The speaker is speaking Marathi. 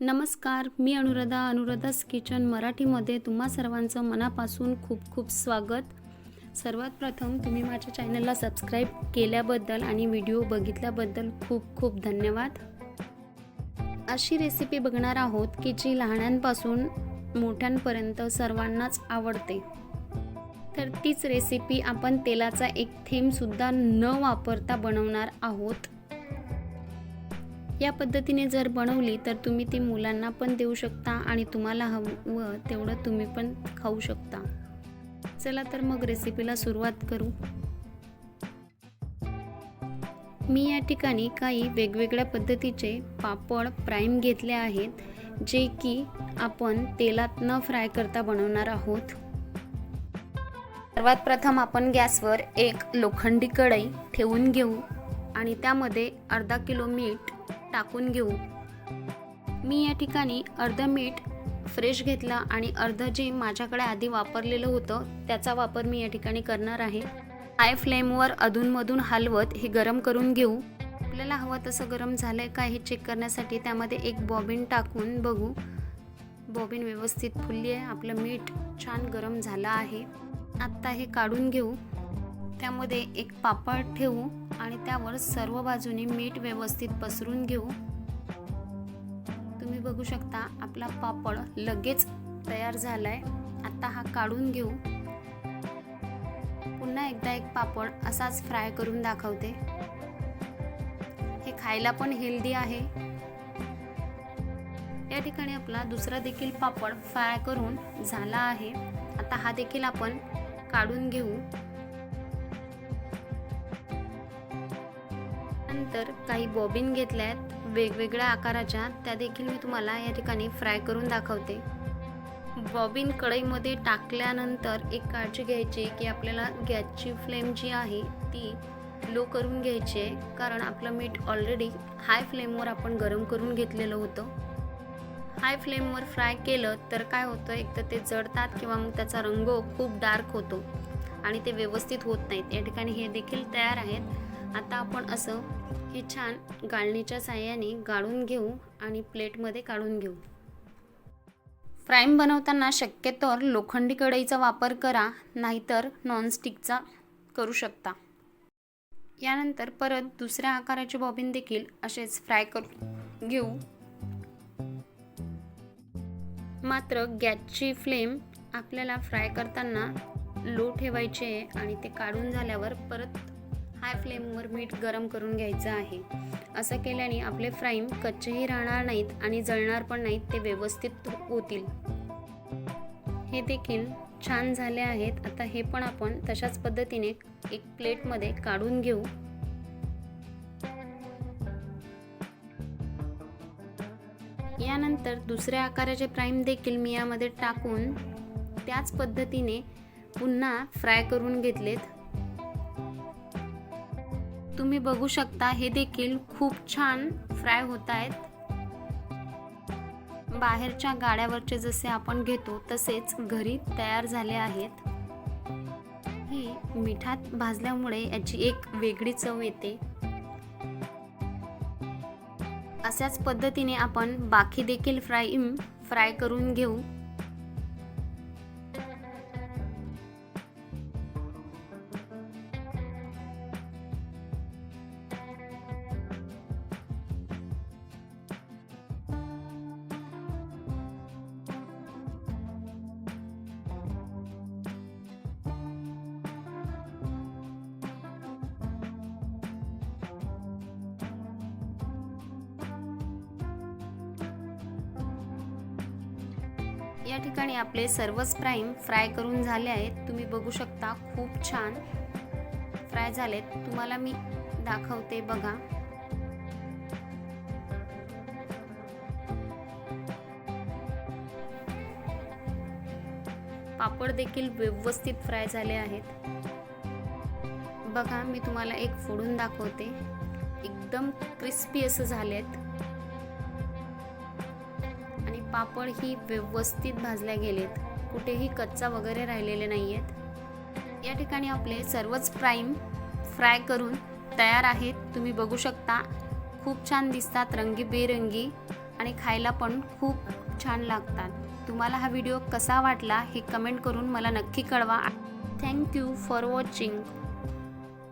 नमस्कार मी अनुराधा. अनुराधास किचन मराठीमध्ये तुम्हा सर्वांचं मनापासून खूप खूप स्वागत. सर्वात प्रथम तुम्ही माझ्या चॅनलला सबस्क्राईब केल्याबद्दल आणि व्हिडिओ बघितल्याबद्दल खूप खूप धन्यवाद. अशी रेसिपी बघणार आहोत की जी लहानांपासून मोठ्यांपर्यंत सर्वांनाच आवडते. तर तीच रेसिपी आपण तेलाचा एक थेंबसुद्धा न वापरता बनवणार आहोत. या पद्धतीने जर बनवली तर तुम्ही ती मुलांना पण देऊ शकता आणि तुम्हाला हवं तेवढं तुम्ही पण खाऊ शकता. चला तर मग रेसिपीला सुरुवात करू. मी या ठिकाणी काही वेगवेगळ्या पद्धतीचे पापड प्राईम घेतले आहेत जे की आपण तेलात न फ्राय करता बनवणार आहोत. सर्वात प्रथम आपण गॅसवर एक लोखंडी कढई ठेवून घेऊ आणि त्यामध्ये अर्धा किलो मीठ टाकून घेऊ. मी या ठिकाणी अर्धं मीठ फ्रेश घेतलं आणि अर्धं जे माझ्याकडे आधी वापरलेलं होतं त्याचा वापर मी या ठिकाणी करणार आहे. हाय फ्लेमवर अधूनमधून हलवत हे गरम करून घेऊ. आपल्याला हवं तसं गरम झालं आहे का हे चेक करण्यासाठी त्यामध्ये एक बॉबिन टाकून बघू. बॉबिन व्यवस्थित फुलली आहे आपलं मीठ छान गरम झालं आहे. आत्ता हे काढून घेऊ. त्यामध्ये एक पापड ठेवू आणि त्यावर सर्व बाजूने मीठ व्यवस्थित पसरून घेऊ. तुम्ही बघू शकता आपला पापड लगेच तयार झालाय. आता हा काढून घेऊ. पुन्हा एकदा एक पापड असाच फ्राय करून दाखवते. हे खायला पण हेल्दी आहे. या ठिकाणी आपला दुसरा देखील पापड फ्राय करून झाला आहे. आता हा देखील आपण काढून घेऊ. नंतर काही बॉबिन घेतल्या आहेत वेगवेगळ्या आकाराच्या त्या देखील मी तुम्हाला या ठिकाणी फ्राय करून दाखवते. बॉबिन कढईमध्ये टाकल्यानंतर एक काळजी घ्यायची की आपल्याला गॅसची फ्लेम जी आहे ती लो करून घ्यायची आहे कारण आपलं मीठ ऑलरेडी हाय फ्लेमवर आपण गरम करून घेतलेलं होतं. हाय फ्लेमवर फ्राय केलं तर काय होतं एक तर ते जळतात किंवा मग त्याचा रंग खूप डार्क होतो आणि ते व्यवस्थित होत नाहीत. या ठिकाणी हे देखील तयार आहेत. आता आपण असं हे छान गाळणीच्या साह्याने गाळून घेऊ आणि प्लेटमध्ये काढून घेऊ. फ्राईम बनवताना शक्यतोवर लोखंडी कढईचा वापर करा नाहीतर नॉनस्टिकचा करू शकता. यानंतर परत दुसऱ्या आकाराचे बॉबिन देखील असेच फ्राय करून घेऊ. मात्र गॅसची फ्लेम आपल्याला फ्राय करताना लो ठेवायची आहे आणि ते काढून झाल्यावर परत हाय फ्लेमवर मीठ गरम करून घ्यायचं आहे. असं केल्याने आपले फ्राईम कच्चेही राहणार नाहीत आणि जळणार पण नाहीत ते व्यवस्थित होतील. हे देखील छान झाले आहेत. आता हे पण आपण तशाच पद्धतीने एक प्लेटमध्ये काढून घेऊ. यानंतर दुसऱ्या आकाराचे प्राईम देखील मी यामध्ये टाकून त्याच पद्धतीने पुन्हा फ्राय करून घेतलेत. तुम्ही बघू शकता हे देखील खूप छान फ्राय होत आहेत. बाहेरच्या गाड्यावरचे जसे आपण घेतो तसेच घरी तयार झाले आहेत. ही मिठात भाजल्यामुळे याची एक वेगळी चव येते. अशाच पद्धतीने आपण बाकी देखील फ्राय फ्राय करून घेऊ. या ठिकाणी आपले सर्वच प्राईम फ्राय करून झाले आहेत. तुम्ही बघू शकता खूप छान फ्राय झालेत. तुम्हाला मी दाखवते बघा. पापड देखील व्यवस्थित फ्राय झाले आहेत. बघा मी तुम्हाला एक फोडून दाखवते. एकदम क्रिस्पी असं झालेत. आहेत पापड ही व्यवस्थित भाजल्या गेलेत. कुठेही कच्चा वगैरे राहिलेले नाही आहेत या ठिकाणी आपले सर्वच प्राईम फ्राय करून तयार आहेत. तुम्ही बघू शकता खूप छान दिसतात रंगीबेरंगी आणि खायला पण खूप छान लागतात. तुम्हाला हा व्हिडिओ कसा वाटला हे कमेंट करून मला नक्की कळवा. Thank you for watching